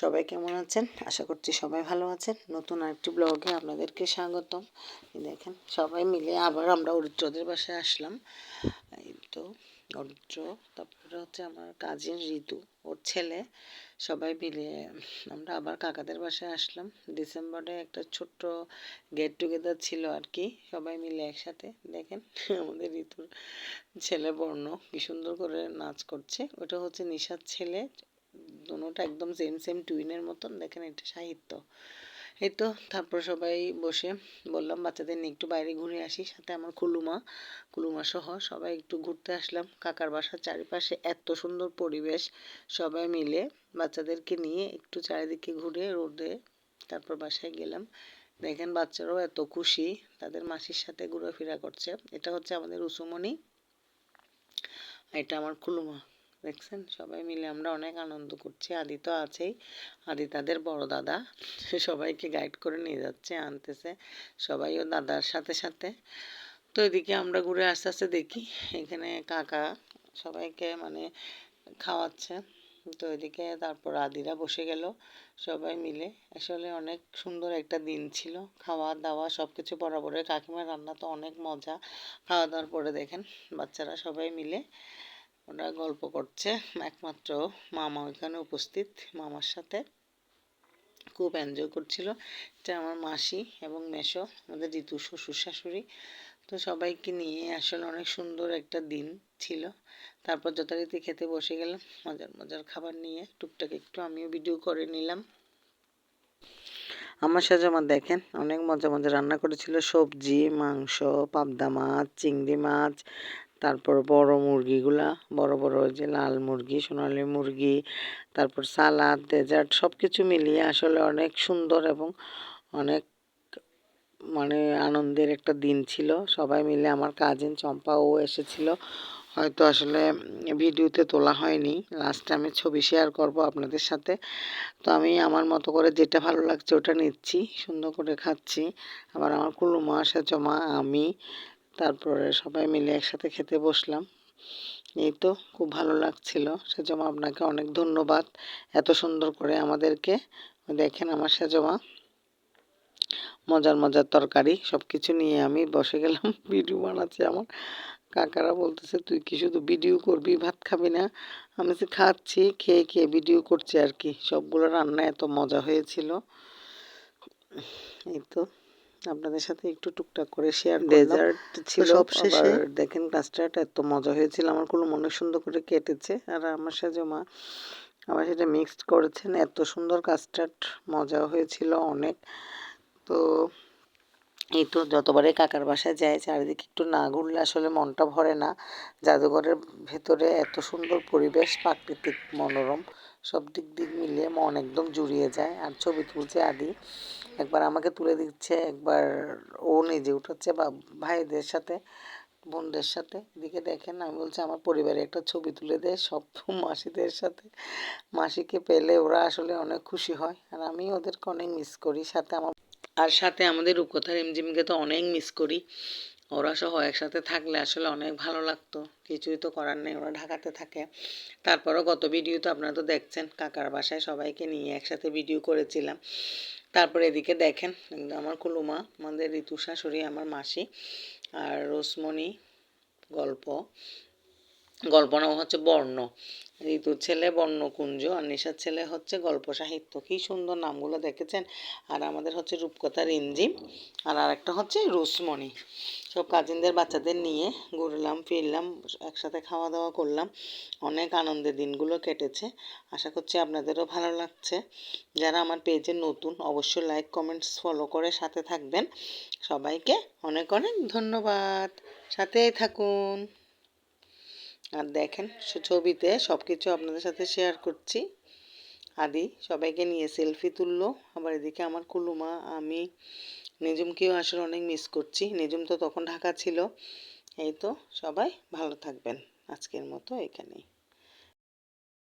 সবাই কেমন আছেন? আশা করছি সবাই ভালো আছেন। নতুন আরেকটি ব্লগে আপনাদেরকে স্বাগতম। দেখেন, সবাই মিলে আবার আমরা অরিত্রদের বাসায় আসলাম। এই তো অরিত্র তারপরে হচ্ছে আমার কাজিন ঋতু ওর ছেলে। সবাই মিলে আমরা আবার কাকাদের বাসায় আসলাম। ডিসেম্বরে একটা ছোট্ট গেট টুগেদার ছিল আর কি, সবাই মিলে একসাথে। দেখেন, আমাদের ঋতুর ছেলে বর্ণ, কি সুন্দর করে নাচ করছে। ওটা হচ্ছে নিশার ছেলে দুটোটা একদম সেম সেম টুইনের মতন। দেখেন এটা সাহিত্য। এই তো, তারপর সবাই বসে বললাম, বাচ্চাদের নিয়ে একটু বাইরে ঘুরে আসি। সাথে আমার কুলুমা কুলুমা সহ সবাই একটু ঘুরতে আসলাম। কাকার বাসার চারিপাশে এত সুন্দর পরিবেশ। সবাই মিলে বাচ্চাদেরকে নিয়ে একটু চারিদিকে ঘুরে রোদে তারপর বাসায় গেলাম। দেখেন বাচ্চারাও এত খুশি, তাদের মাসির সাথে ঘোরাফেরা করছে। এটা হচ্ছে আমাদের উসুমণি এটা আমার কুলুমা দেখছেন? সবাই মিলে আমরা অনেক আনন্দ করছি। আদি তো আছেই। আদি তাদের বড় দাদা। সবাইকে গাইড করে নিয়ে যাচ্ছে, আনতেছে। সবাইও দাদার সাথে সাথে। তো এদিকে আমরা ঘুরে আস্তে আস্তে দেখি, এখানে কাকা সবাইকে মানে খাওয়াচ্ছে। তো এদিকে তারপর আদিরা বসে গেল সবাই মিলে। আসলে অনেক সুন্দর একটা দিন ছিল। খাওয়া দাওয়া সব কিছু বরাবরের। কাকিমার রান্না তো অনেক মজা। খাওয়া দাওয়ার পরে দেখেন বাচ্চারা সবাই মিলে ওরা গল্প করছে। একমাত্র মামা ওইখানে উপস্থিত, মামার সাথে। খুব এনজয় করছিল। এটা আমার মাসি এবং মেশো আমাদের ঋতু শ্বশুর শাশুড়ি। তো সবাইকে নিয়ে আসলে অনেক সুন্দর একটা দিন ছিল। তারপর যথারীতি খেতে বসে গেলাম, মজার মজার খাবার নিয়ে। টুকটাক একটু আমিও ভিডিও করে নিলাম। আমার সাথে আমার দেখেন, অনেক মজা মজা রান্না করেছিল। সবজি, মাংস, পাবদা মাছ, চিংড়ি মাছ তারপর বড় মুরগিগুলা, বড় বড় যে লাল মুরগি, সোনালি মুরগি, তারপর সালাদ, ডেজার্ট সব কিছু মিলিয়ে আসলে অনেক সুন্দর এবং অনেক মানে আনন্দের একটা দিন ছিল। সবাই মিলে আমার কাজিন চম্পাও এসেছিল। হয়তো আসলে ভিডিওতে তোলা হয়নি। লাস্টে আমি ছবি শেয়ার করব আপনাদের সাথে। তো আমি আমার মতো করে যেটা ভালো লাগছে ওটা নিচ্ছি। সুন্দর করে খাচ্ছি। আবার আমার কুলুমা সেচমা আমি তারপরে সবাই মিলে একসাথে খেতে বসলাম। এই তো খুব ভালো লাগছিল। সেজমা আপনাকে অনেক ধন্যবাদ এত সুন্দর করে আমাদেরকে। দেখেন আমার সেজমা। মজার মজার তরকারি সব কিছু নিয়ে আমি বসে গেলাম, ভিডিও বানাচ্ছি আমার। কাকারা বলতেছে, তুই কি শুধু ভিডিও করবি, ভাত খাবি না? আমি যে খাচ্ছি, খেয়ে খেয়ে ভিডিও করছি আর কি। সবগুলো রান্না এত মজা হয়েছিল। এই তো। আপনাদের সাথে একটু টুকটাক করে শেয়ার ডেজার্ট ছিল সব শেষে দেখেন কাস্টার্ড এত মজা হয়েছিল। আমার কোনো মনে সুন্দর করে কেটেছে। আর আমার সাথে মা আমার সেটা মিক্সড করেছেন। এত সুন্দর কাস্টার্ড মজা হয়েছিল অনেক। তো এই তো যতবারে কাকার বাসায় যায় চারিদিকে একটু না ঘুরলে আসলে মনটা ভরে না। জাদুঘরের ভেতরে এত সুন্দর পরিবেশ প্রাকৃতিক মনোরম সব দিক দিক মিলিয়ে মন একদম জুড়িয়ে যায়। আর ছবি তুলছে আদি। একবার আমাকে তুলে দিচ্ছে, একবার ও নিজে উঠাচ্ছে বা ভাইদের সাথে, বোনদের সাথে। এদিকে দেখেন, আমি বলছি, আমার পরিবারে একটা ছবি তুলে দেয় সব মাসিদের সাথে। মাসিকে পেলে ওরা আসলে অনেক খুশি হয়। আর আমি ওদেরকে অনেক মিস করি। সাথে আমার, আর সাথে আমাদের রূপকথার এমজিমকে তো অনেক মিস করি। ওরা সহ একসাথে থাকলে আসলে অনেক ভালো লাগতো। কিছুই তো করার নেই, ওরা ঢাকাতে থাকে। তারপরও গত ভিডিও তো আপনারা তো দেখছেন, কাকার বাসায় সবাইকে নিয়ে একসাথে ভিডিও করেছিলাম। তারপর এদিকে দেখেন, আমার কুলুমা, আমাদের ঋতু শাশুড়ি আমার মাসি আর রোসমণি গল্প। গল্প নাম হচ্ছে বর্ণ। ঋতুর ছেলে বর্ণকুঞ্জ, আর নিশার ছেলে হচ্ছে গল্প সাহিত্য। কী সুন্দর নামগুলো দেখেছেন। আর আমাদের হচ্ছে রূপকথার ইঞ্জিম আর আরেকটা হচ্ছে রুসমণি সব কাজিনদের বাচ্চাদের নিয়ে ঘুরলাম, ফিরলাম, একসাথে খাওয়া দাওয়া করলাম। অনেক আনন্দের দিনগুলো কেটেছে। আশা করছি আপনাদেরও ভালো লাগছে। যারা আমার পেজে নতুন, অবশ্যই লাইক, কমেন্টস, ফলো করে সাথে থাকবেন। সবাইকে অনেক অনেক ধন্যবাদ। সাথেই থাকুন। আর দেখেন ছবিতে সব কিছু আপনাদের সাথে শেয়ার করছি। আদি, সবাইকে নিয়ে সেলফি তুললো। আবার এদিকে আমার কুলুমা, আমি, নিজুমকেও আসলে অনেক মিস করছি। নিজুম তো তখন ঢাকা ছিল। এই তো, সবাই ভালো থাকবেন। আজকের মতো এখানেই।